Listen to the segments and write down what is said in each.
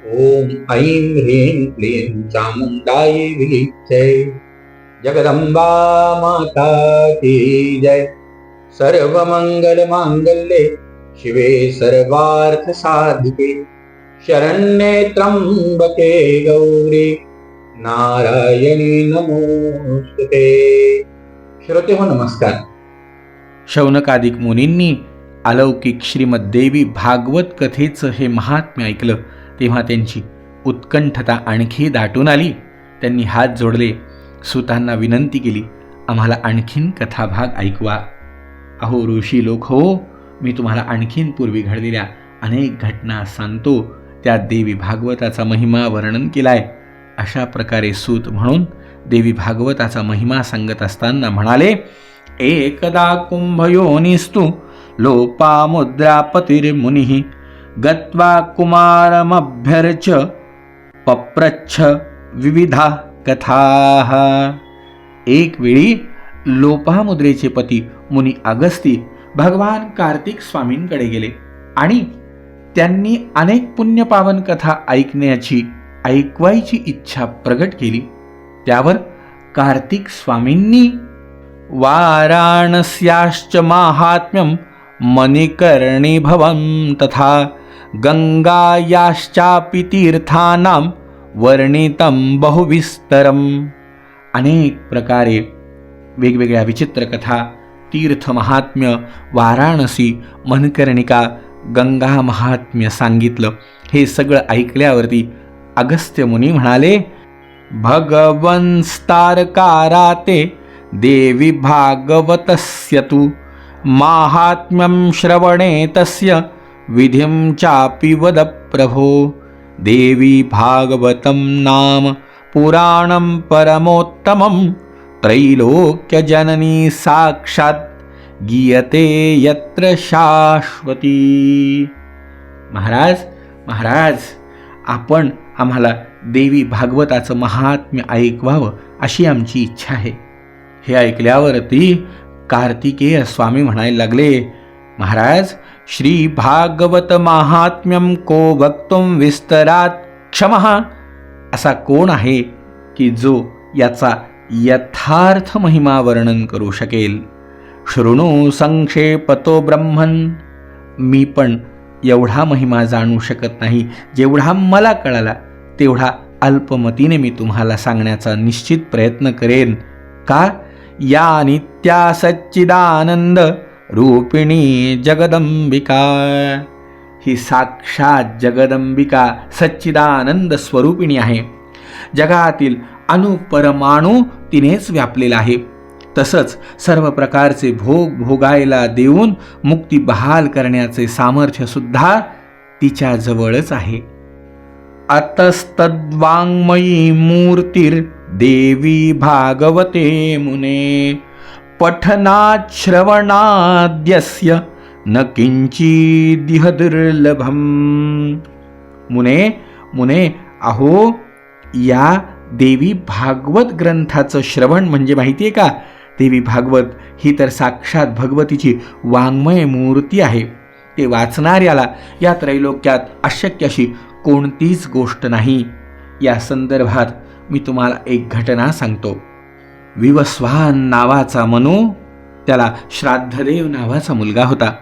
ॐ ऐं ह्रीं क्लीं चामुण्डायै विच्चे जगदंबा माता की जय। सर्वमंगल शिवे सर्वार्थसाधिके। शरण्ये त्र्यम्बके गौरी नारायणी नमोस्तुते। श्रोते हो नमस्कार। शौनकादिक मुनींनी अलौकिक श्रीमद्देवी भागवत कथेचं हे महात्म्य ऐकलं. तेव्हा त्यांची उत्कंठता आणखी दाटून आली. त्यांनी हात जोडले. सुतांना विनंती केली. आम्हाला आणखीन कथाभाग ऐकवा. अहो ऋषी लोक हो मी तुम्हाला आणखीन पूर्वी घडलेल्या अनेक घटना सांगतो. त्यात देवी भागवताचा महिमा वर्णन केलाय. अशा प्रकारे सूत म्हणून देवी भागवताचा महिमा सांगत असताना म्हणाले एकदा कुंभयोनिस्तु लोपामुद्रापतिर्मुनिः गत्वा कुमारमभ्यर्च पप्रच्छ विविधा कथाः. एक वेळी लोपामुद्रेचे पती मुनी अगस्ती भगवान कार्तिक स्वामींकडे गेले आणि त्यांनी अनेक पुण्यपावन कथा ऐकण्याची ऐकवायची इच्छा प्रगट केली. त्यावर कार्तिक स्वामींनी वाराणस्याश्च माहात्म्यं मणिकर्णिभवं तथा गंगायाश्चापि तीर्थानां वर्णितं बहुविस्तरम्। अनेक प्रकारे वेगवेगळ्या विचित्र कथा तीर्थ महात्म्य वाराणसी मनकर्णिका गंगा महात्म्य सांगितलं. हे सगळं ऐकल्यावरती अगस्त्य मुनी म्हणाले भगवंस्तारकाराते देवी भागवतस्य तु माहात्म्यं श्रवणे तस्य विधिं चापि वद प्रभो। देवी भागवतं नाम पुराणं परमोत्तमं। त्रैलोक्यजननी साक्षात् गीयते यत्र शाश्वती। महाराज महाराज आपण आम्हाला देवी भागवताचं महात्म्य ऐकवावं अशी आमची इच्छा आहे. हे ऐकल्यावरती कार्तिकेय स्वामी म्हणायला लागले महाराज श्री महात्म्यम को वक्तुम विस्तरात क्षमः. असा कोण आहे की जो याचा यथार्थ महिमा वर्णन करू शकेल? शृणू संक्षेपतो ब्रह्मन. मी पण एवढा महिमा जाणू शकत नाही. जेवढा मला कळाला तेवढा अल्पमतीने मी तुम्हाला सांगण्याचा निश्चित प्रयत्न करेन. का? या नित्या सच्चिदानंद रूपिणी जगदंबिका ही साक्षात जगदंबिका सच्चिदानंद स्वरूपिणी आहे। जगातील अणुपरमाणू तिनेच व्यापलेला आहे। तसंच सर्व प्रकारचे भोग भोगायला देऊन मुक्ती बहाल करण्याचे सामर्थ्य सुद्धा तिच्या जवळच आहे। अतस्तद्वाङ्मयी मूर्तीर देवी भागवते मुने। पठनाश्रवणाद्यस्य न किंचिदिह दुर्लभम। मुने मुने अहो या देवी भागवत ग्रंथाचं श्रवण म्हणजे माहिती आहे का? देवी भागवत ही तर साक्षात भगवतीची वाङ्मय मूर्ती आहे. ते वाचणाऱ्याला या त्रैलोक्यात अशक्य अशी कोणतीच गोष्ट नाही. या संदर्भात मी तुम्हाला एक घटना सांगतो. विवस्वान नावाचा मनू त्याला श्राद्धदेव नावाचा मुलगा होता.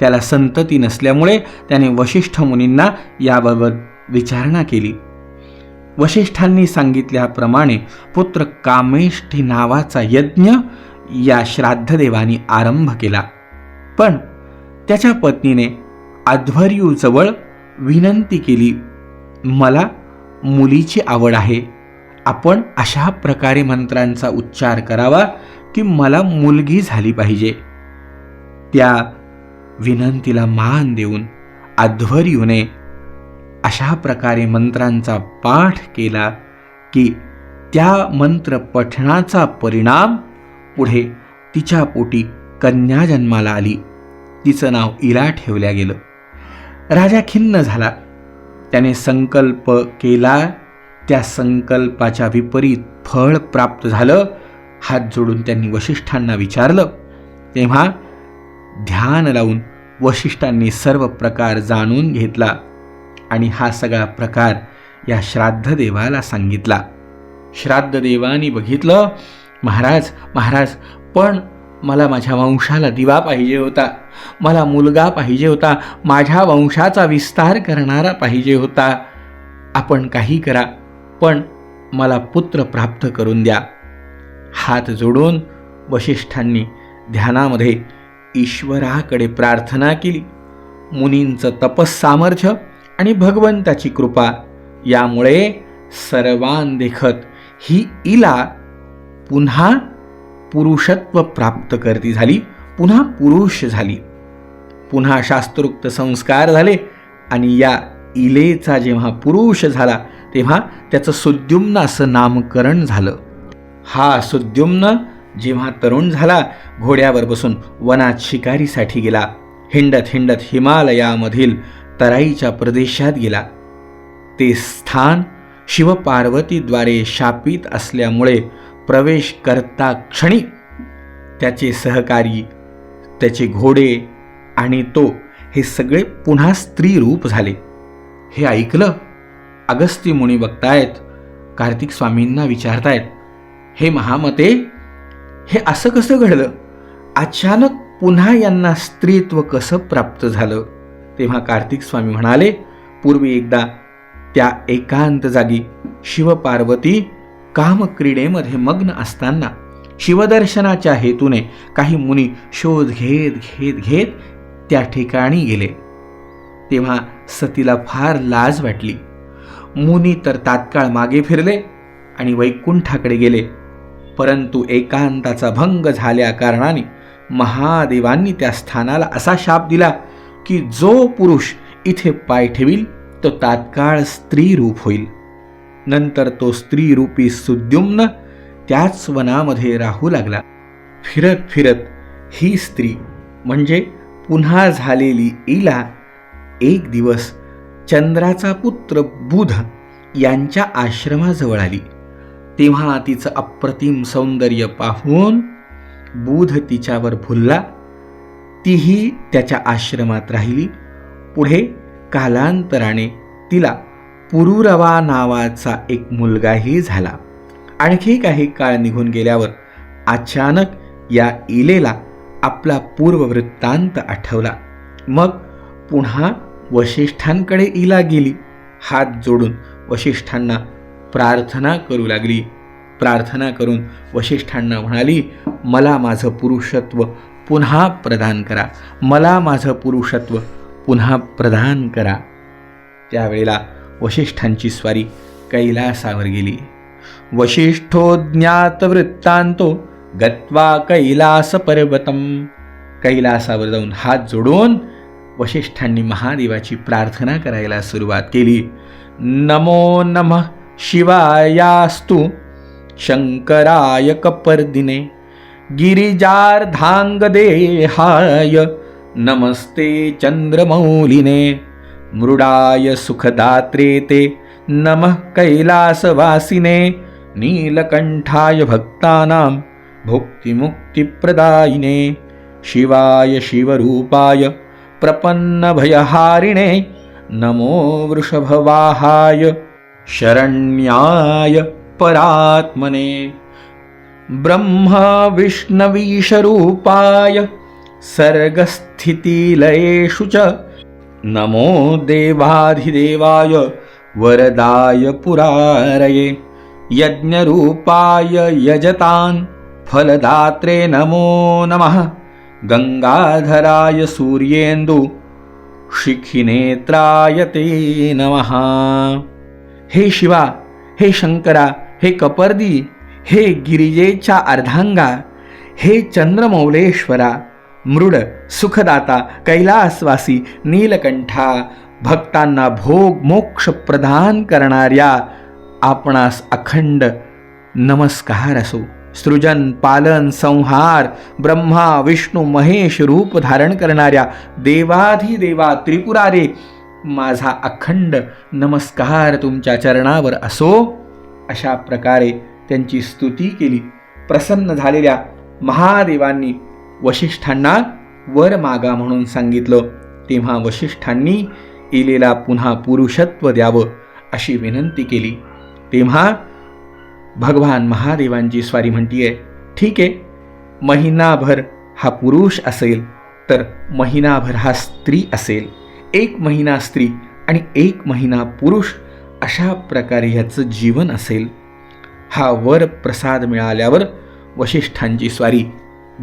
त्याला संतती नसल्यामुळे त्याने वशिष्ठ मुनींना याबाबत विचारणा केली. वशिष्ठांनी सांगितल्याप्रमाणे पुत्र कामेष्ठी नावाचा यज्ञ या श्राद्धदेवानी आरंभ केला. पण त्याच्या पत्नीने अध्वर्यूजवळ विनंती केली मला मुलीची आवड आहे. आपण अशा प्रकारे मंत्रांचा उच्चार करावा की मला मुलगी झाली पाहिजे. त्या विनंतीला मान देऊन अध्वर्यूने अशा प्रकारे मंत्रांचा पाठ केला की त्या मंत्र पठणाचा परिणाम पुढे तिच्या पोटी कन्या जन्माला आली. तिचं नाव इला ठेवल्या गेलं. राजा खिन्न झाला. त्याने संकल्प केला त्या संकल्पाच्या विपरीत फळ प्राप्त झालं हात जोडून त्यांनी वशिष्ठांना विचारलं. तेव्हा ध्यान लावून वशिष्ठांनी सर्व प्रकार जाणून घेतला आणि हा सगळा प्रकार या श्राद्ध देवाला सांगितला. श्राद्ध देवानी बघितलं महाराज महाराज पण मला माझ्या वंशाला दिवा पाहिजे होता. मला मुलगा पाहिजे होता. माझ्या वंशाचा विस्तार करणारा पाहिजे होता. आपण काही करा. पण मला पुत्र प्राप्त करून द्या. हात जोडून वशिष्ठांनी ध्यानामध्ये ईश्वराकडे प्रार्थना केली. मुनींचं तपस सामर्थ्य आणि भगवंताची कृपा यामुळे सर्वांदेखत ही इला पुन्हा पुरुषत्व प्राप्त करती झाली पुन्हा पुरुष झाली. पुन्हा शास्त्रोक्त संस्कार झाले आणि या इलेचा जेव्हा पुरुष झाला तेव्हा त्याचं सुद्युम्न असं नामकरण झालं. हा सुद्युम्न जेव्हा तरुण झाला घोड्यावर बसून वनात शिकारीसाठी गेला. हिंडत हिंडत हिमालयामधील तराईच्या प्रदेशात गेला. ते स्थान शिवपार्वतीद्वारे शापित असल्यामुळे प्रवेश करता क्षणी त्याचे सहकारी त्याचे घोडे आणि तो हे सगळे पुन्हा स्त्री रूप झाले. हे ऐकलं अगस्ती मुनी बघतायत कार्तिक स्वामींना विचारतायत हे महामते हे असं कसं घडलं? अचानक पुन्हा यांना स्त्रीत्व कसं प्राप्त झालं? तेव्हा कार्तिक स्वामी म्हणाले पूर्वी एकदा त्या एकांत जागी शिवपार्वती कामक्रीडेमध्ये मग्न असताना शिवदर्शनाच्या हेतूने काही मुनी शोध घेत घेत घेत त्या ठिकाणी गेले. तेव्हा सतीला फार लाज वाटली. मुनी तर तात्काळ मागे फिरले आणि वैकुंठाकडे गेले. परंतु एकांताचा भंग झाल्या कारणाने महादेवांनी त्या स्थानाला असा शाप दिला की जो पुरुष इथे पाय ठेवील तो तात्काळ स्त्री रूप होईल. नंतर तो स्त्री रूपी सुद्युम्न त्याच वनामध्ये राहू लागला. फिरत फिरत ही स्त्री म्हणजे पुन्हा झालेली इला एक दिवस चंद्राचा पुत्र बुध यांच्या आश्रमाजवळ आली. तेव्हा तिचं अप्रतिम सौंदर्य पाहून बुध तिच्यावर भुलला तीही त्याच्या आश्रमात राहिली. पुढे कालांतराने तिला पुरुरवा नावाचा एक मुलगाही झाला. आणखी काही काळ निघून गेल्यावर अचानक या इलेला आपला पूर्ववृत्तांत आठवला. मग पुन्हा वशिष्ठांकडे इला गेली. हात जोडून वशिष्ठांना प्रार्थना करू लागली. प्रार्थना करून वशिष्ठांना म्हणाली मला माझं पुरुषत्व पुन्हा प्रदान करा. मला माझं पुरुषत्व पुन्हा प्रदान करा. त्यावेळेला वशिष्ठांची स्वारी कैलासावर गेली. वशिष्ठो ज्ञातवृत्तांतो गत्वा कैलास पर्वतम कैलासावर जाऊन हात जोडून वशिष्ठांनी महादेवाची प्रार्थना करायला सुरुवात केली. नमो नमः शिवायास्तु. शंकराय कपर्दिने. गिरिजार्धांगदेहाय. नमस्ते चंद्रमौलिने. मृडाय सुखदात्रे ते नमः कैलासवासिने. नीलकंठाय भक्तानां. भुक्तिमुक्तिप्रदायिने. शिवाय शिवरूपाय. प्रपन्नभयहारिणे। नमो वृषभवाहाय। शरण्याय परात्मने। ब्रह्मविष्णवीशरूपाय सर्गस्थितिलयेषु च। नमो देवाधिदेवाय। वरदाय पुरारये। यज्ञरूपाय यजतान्। फलदात्रे नमो नमः। गङ्गाधराय सूर्येन्दु शिखिनेत्राय ते नमः। हे शिवा हे शंकरा हे कपर्दी हे गिरिजेच्या अर्धांगा हे चंद्रमौलेश्वरा मृड सुखदाता कैलासवासी नीलकंठा भक्तांना भोग मोक्ष प्रदान करणाऱ्या आपणास अखंड नमस्कार असो। सृजन पालन संहार ब्रह्मा विष्णू महेश रूप धारण करणाऱ्या देवाधिदेवा त्रिपुरारे माझा अखंड नमस्कार तुमच्या चरणावर असो. अशा प्रकारे त्यांची स्तुती केली. प्रसन्न झालेल्या महादेवांनी वशिष्ठांना वर मागा म्हणून सांगितलं. तेव्हा वशिष्ठांनी इलेला पुन्हा पुरुषत्व द्यावं अशी विनंती केली. तेव्हा भगवान महादेवांची स्वारी म्हणतीये ठीक आहे महिनाभर हा पुरुष असेल तर महिनाभर हा स्त्री असेल. एक महिना स्त्री आणि एक महिना पुरुष अशा प्रकारे ह्याचं जीवन असेल. हा वर प्रसाद मिळाल्यावर वशिष्ठांची स्वारी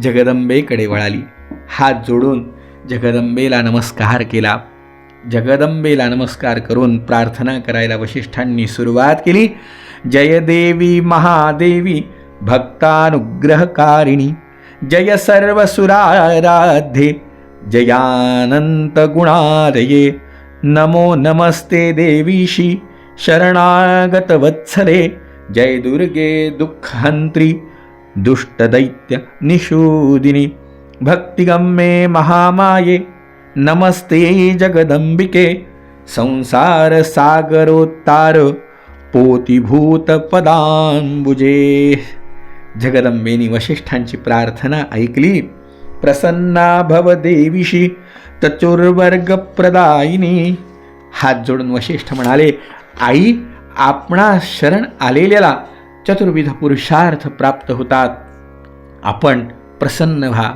जगदंबेकडे वळाली. हात जोडून जगदंबेला नमस्कार केला. जगदंबेला नमस्कार करून प्रार्थना करायला वशिष्ठांनी सुरुवात केली. जय देवी महादेवी भक्तानुग्रहकारिणी जय सर्वसुराराध्ये जयानंत नमो नमस्ते देवीशी शरणागतवत्सरे जय दुर्गे दुःखहंत्री दुष्टदैत्यनिषूदिनि भक्तिगम्ये महामाये नमस्ते जगदम्बिके संसारसागरोत्तार पोतिभूतपदांबुजे जगदंबेनी वशिष्ठांची प्रार्थना ऐकली. प्रसन्ना भव देवीशी तचुर्वर्ग प्रदायिनी हात जोडून वशिष्ठ म्हणाले आई आपणा शरण आलेल्याला चतुर्विध पुरुषार्थ प्राप्त होतात. आपण प्रसन्न व्हा.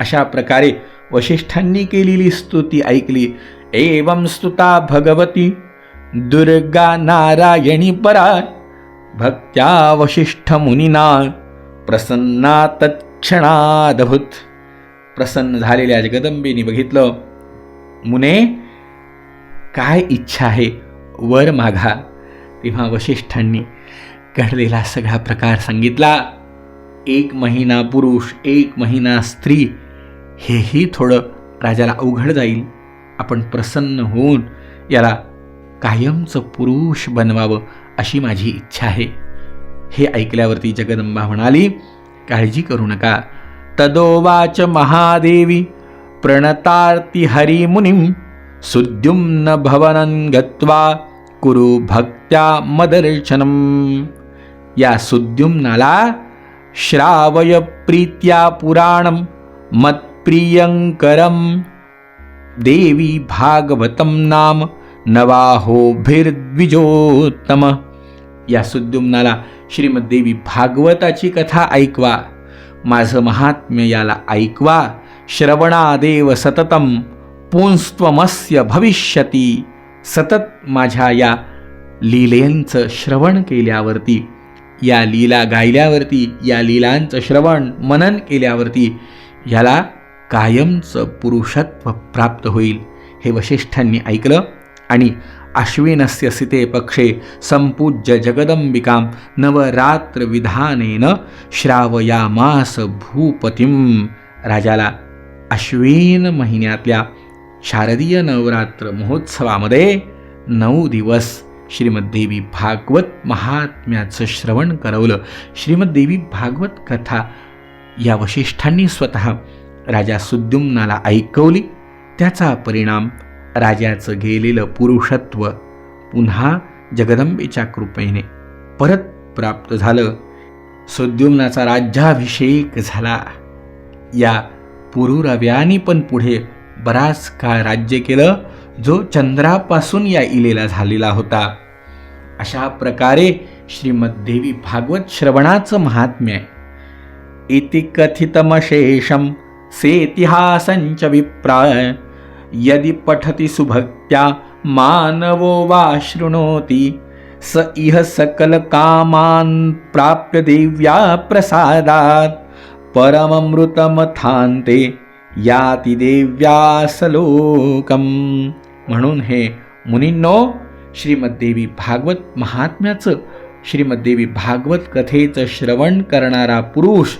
अशा प्रकारे वशिष्ठांनी केलेली स्तुती ऐकली. एवं स्तुता भगवती. दुर्गा नारायणी परा भक्त्या वशिष्ठ मुनिना प्रसन्ना तत्क्षणादभूत प्रसन्न झालेल्या जगदंबेने बघितलं. मुने काय इच्छा आहे? वर मागा तेव्हा वशिष्ठांनी घडलेला सगळा प्रकार सांगितला. एक महिना पुरुष एक महिना स्त्री हेही थोडं राजाला अवघड जाईल. आपण प्रसन्न होऊन याला कायमचं पुरुष बनवावं अशी माझी इच्छा आहे. हे ऐकल्यावरती जगदंबा म्हणाली काळजी करू नका. तदोवाच महादेवी प्रणतार्ती हरिमुनिम सुद्युम्न भवनं गत्वा कुरु भक्त्या मदर्शनम. या सुद्युम्नाला श्रावय प्रीत्या पुराणं मत्प्रियंकरं देवी भागवतं नाम नवाहोभिर्द्विजोत्तम. या सुद्युम्नाला श्रीमद्देवी भागवताची कथा ऐकवा. माझं महात्म्य याला ऐकवा. श्रवणादेव सततम पुंस्त्वमस्य भविष्यती. सतत माझ्या या लीलेंचं श्रवण केल्यावरती या लीला गायल्यावरती या लीलांचं श्रवण मनन केल्यावरती याला कायमचं पुरुषत्व प्राप्त होईल. हे वशिष्ठांनी ऐकलं. आणि अश्विनस्य सिते पक्षे संपूज्य जगदंबिकां नवरात्रविधानेन श्रावयामास भूपतीं। राजाला अश्विन महिन्यातल्या शारदीय नवरात्र महोत्सवामध्ये नऊ दिवस श्रीमद्देवी भागवत महात्म्याचं श्रवण करवलं। श्रीमद्देवी भागवत कथा या वशिष्ठांनी स्वतः राजा सुद्युम्नाला ऐकवली। त्याचा परिणाम राजाचं गेलेलं पुरुषत्व पुन्हा जगदंबेच्या कृपेने परत प्राप्त झालं. सुद्युम्नाचा राज्याभिषेक झाला. या पुरुरव्यानी पण पुढे बराच काळ राज्य केलं जो चंद्रापासून या इलेला झालेला होता. अशा प्रकारे श्रीमद्देवी भागवत श्रवणाचं महात्म्य आहे. इति कथितमशेषम सेतिहासंच विप्राय यदि पठति सुभक्त्या मानवो वा शृणोति स इह सकलकामान् प्राप्य देव्या प्रसादात्। परममृतमथान्ते याति देव्यासलोकम म्हणून हे मुनींनो श्रीमद्देवी भागवत महात्म्याचं श्रीमद्देवी भागवत कथेचं श्रवण करणारा पुरुष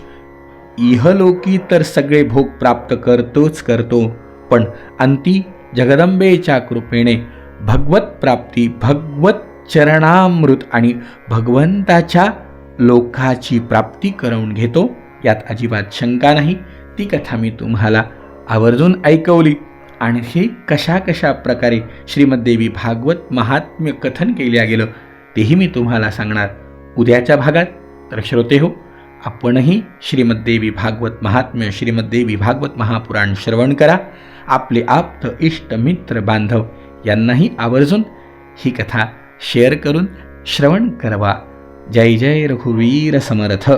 इहलोकी तर सगळे भोग प्राप्त करतोच करतो. पण अंती जगदंबेच्या कृपेने भगवत प्राप्ती भगवत चरणामृत आणि भगवंताच्या लोकाची प्राप्ती करवून घेतो. यात अजिबात शंका नाही. ती कथा मी तुम्हाला आवर्जून ऐकवली. आणखी कशा कशा प्रकारे श्रीमद्देवी भागवत महात्म्य कथन केल्या गेलं तेही मी तुम्हाला सांगणार. उद्याच्या भागात तर श्रोते हो आपणही श्रीमद्देवी भागवत महात्म्य श्रीमद्देवी भागवत महापुराण श्रवण करा. आपले आप्त इष्ट मित्र बांधव यांनाही आवर्जून ही कथा शेअर करून श्रवण करवा. जय जय रघुवीर समर्थ.